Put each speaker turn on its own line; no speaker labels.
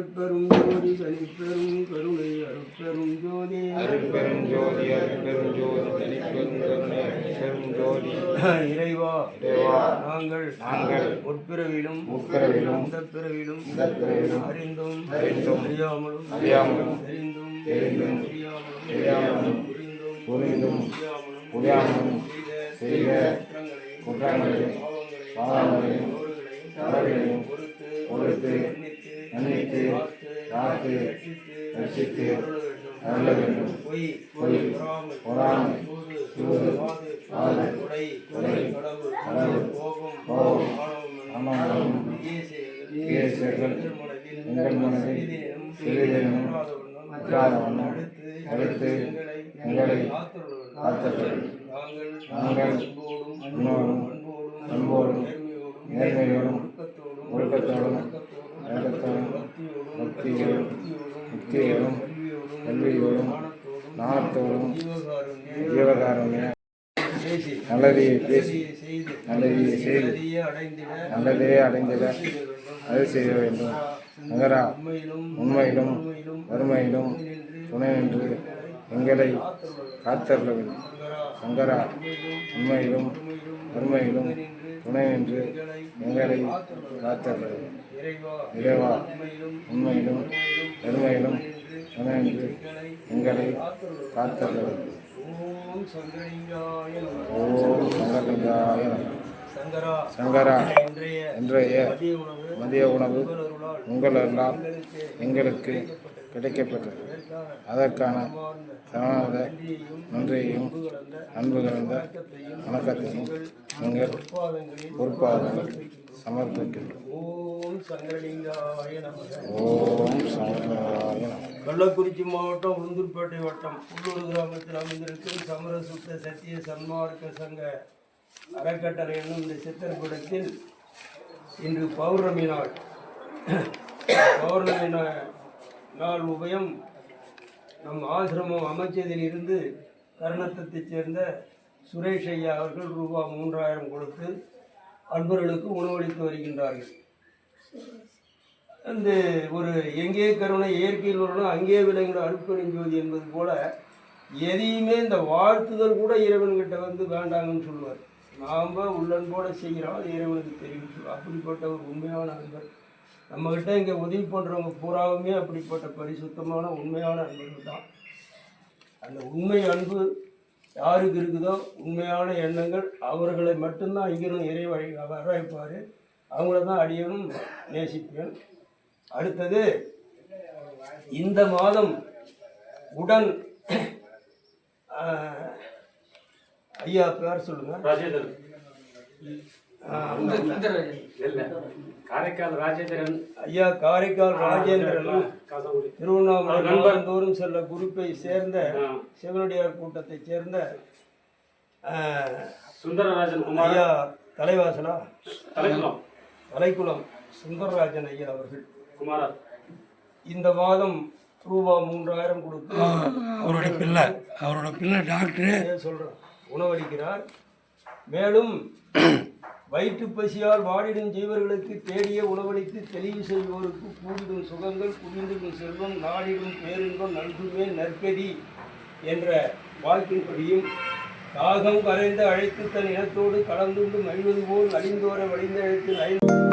அருட்பெரும் ஜோதி
தனிப்பெரும் கருணை அருட்பெரும் ஜோதி.
அருட்பெரும் ஜோதி அருட்பெரும் ஜோதி தனிப்பெரும் கருணை அருட்பெரும் ஜோதி.
இறைவா
தேவா
நாங்கள்
நாங்கள்
முற்பிறவிலும்
முற்பிறவிலும்
இந்த பிறவிலும்
பிறவிலும்
அறிந்தும்
அறிந்தும்
அறியாமலும்
அறியாமலும்
தெரிந்தும்
தெரிந்தும்
தெரியாமலும்
தெரியாமலும்
புரிந்தும் புரியாமலும் செய்த குற்றங்களையும் பாவங்களையும் தவறுகளையும் பொறுத்து மன்னித்து காத்து ரட்சித்து அருள வேண்டும். பொய்
பொய்,
பொறாமை சூது வாது, கொலை
கொலை,
களவு
களவு,
கோபம்
கோபம்,
ஆணவம், தீய செயல்கள், எங்கள் மனதில் சிறிதேனும் இல்லாத வண்ணம் அடுத்து எங்களை. காத்தருள நாங்கள் அன்போடும்
அன்போடும்
நேர்மையோடும் ஜீவகாருண்யம்
ஜீவகாருண்ய நல்லதையே பேசி
நல்லதையே செய்து.
நல்லதையே
அடைந்திட.
அது செய்ய வேண்டும். நகரா
உண்மையிலும்
வறுமையிலும் துணை நின்று எங்களை காத்தருள வேண்டும் சங்கரா உண்மையிலும் வறுமையிலும் துணை நின்று எங்களை காத்தருள வேண்டும்
இறைவா உண்மையிலும்
உண்மையிலும் வறுமையிலும் எங்களை காத்தது
ஓம் சங்கரியாய நமः. சங்கரா இன்றைய மதிய உணவு
உங்களெல்லாம்
எங்களுக்கு
கிடைக்கப்பட்டது அதற்கான சமாத
நன்றியையும்
அன்பு கலந்த
வணக்கத்தையும்
நீங்கள் எங்கள் சமர்ப்பிக்கின்றோம்.
ஓம் சங்கரலிங்காய
ஓம்
கள்ளக்குறிச்சி மாவட்டம் உளுந்தூர்பேட்டை வட்டம் உள்ளூர் கிராமத்தில் அமைந்திருக்கும் சமரசுத்த சத்திய சன்மார்க்க சங்க அறக்கட்டளை என்னும் இந்த சித்திரப்படத்தில் இன்று பௌர்ணமி நாள். பௌர்ணமி நாள் நாள் உபயம் நம் ஆசிரமம் அமைச்சதில் இருந்து கர்ணத்தத்தைச் சேர்ந்த சுரேஷ் ஐயா அவர்கள் ரூபா மூன்றாயிரம் கொடுத்து அன்பர்களுக்கு உணவளித்து வருகின்றார்கள். அந்த ஒரு எங்கே கருணை இயற்கையில் வரணும் அங்கே விளங்கின அருட்பெரும் ஜோதி என்பது போல எதையுமே இந்த வாழ்த்துதல் கூட இறைவன்கிட்ட வந்து வேண்டாங்கன்னு சொல்லுவார். நாம் உள்ளன்போட செய்கிறோம் அது இறைவனுக்கு தெரியும் அப்படிப்பட்ட ஒரு உண்மையான அன்பர் நம்மக்கிட்ட இங்கே உதவி பண்ணுறவங்க பூராவுமே அப்படிப்பட்ட பரிசுத்தமான உண்மையான அன்பு தான். அந்த உண்மை அன்பு யாருக்கு இருக்குதோ உண்மையான எண்ணங்கள் அவர்களை மட்டும்தான் இங்கிருந்து இறை வழி வரவைப்பார் அவங்கள தான் அடியனும் நேசிப்பேன். அடுத்தது இந்த மாதம் உடன் ஐயா பேர் சொல்லுங்கள்
ராஜேந்திரன். காரைக்கால் ராஜேந்திரன்.
ஐயா காரைக்கால் ராஜேந்திரன். திருவண்ணாமலை நண்பர்தோறும் செல்ல குரூப்பை சேர்ந்த. சிவனடியார் கூட்டத்தைச் சேர்ந்த
சுந்தரராஜன் குமார்.
ஐயா தலைவாசலா?
தலைக்குளம்
தலைக்குளம் சுந்தரராஜன் ஐயா அவர்கள்.
குமாரா
இந்த மாதம் ரூபா மூன்றாயிரம் கொடுத்து
அவரோட பிள்ளை. அவரோட பிள்ளை டாக்டரு.
ஏன் சொல்கிறேன் உணவளிக்கிறார். மேலும் வயிற்றுப் பசியால் வாடிடும் ஜீவர்களுக்கு தேடிய உணவளித்து தெளிவு செய்வோருக்கு கூடிடும் சுகங்கள் குவிந்திடும் செல்வம் நாடிடும் பேரின்பம் நல்குமே நற்கதி என்ற வாக்கின்படியும் தாகம் கரைந்து அழைத்து தன் இனத்தோடு கலந்துண்டு மகிழ்வது போல் அழிந்தோரை வழிந்தழைத்து எழுத்தில்